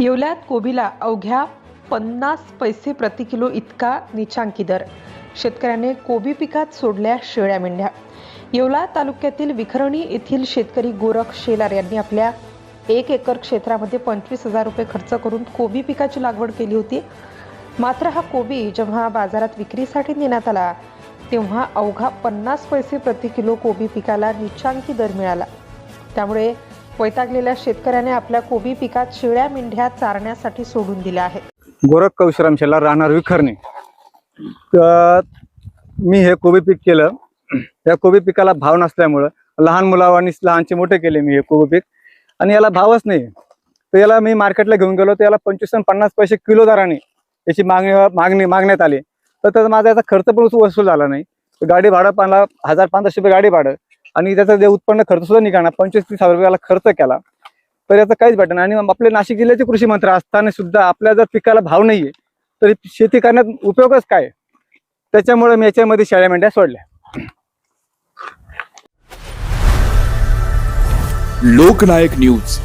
येवल्यात कोबीला अवघ्या पन्नास पैसे प्रति किलो इतका निचांकी दर. शेतकऱ्याने कोबी पिकात सोडल्या शेळ्या मेंढ्या. येवला तालुक्यातील विखरणी येथील शेतकरी गोरख शेलार यांनी आपल्या एक एकर क्षेत्रामध्ये पंचवीस हजार रुपये खर्च करून कोबी पिकाची लागवड केली होती. मात्र हा कोबी जेव्हा बाजारात विक्रीसाठी नेण्यात आला तेव्हा अवघा पन्नास पैसे प्रति किलो कोबी पिकाला निचांकी दर मिळाला. त्यामुळे वैतागलेल्या शेतकऱ्याने आपल्या कोबी पिकात शिळ्या मेंढ्या चारण्यासाठी सोडून दिल्या आहेत. गोरख कौशराम शेला राहणार विखरणे. तर मी हे कोबी पीक केलं. या कोबी पिकाला भाव नसल्यामुळं लहान मुलावानी लहानचे मोठे केले मी हे कोबी पीक. आणि याला भावच नाही. तर याला मी मार्केटला घेऊन गेलो तर याला पंचवीस पन्नास पैसे किलो दराने याची मागणी मागणी मागण्यात आली. तर त्याचा माझा याचा खर्च पण वसूल झाला नाही. गाडी भाडं मला हजार पंधराशे रुपये गाडी भाडं. आणि त्याचा जे उत्पन्न खर्च सुद्धा निघाला पंचवीस तीस हजार रुपयाला खर्च केला. तर याचं काहीच भेटणार आणि आपले नाशिक जिल्ह्याचे कृषी मंत्री असताना सुद्धा आपल्या जर पिकाला भाव नाहीये तर शेती करण्यात उपयोगच काय त्याच्यामुळे मी याच्यामध्ये शेळ्या मेंढ्या सोडल्या. लोकनायक न्यूज.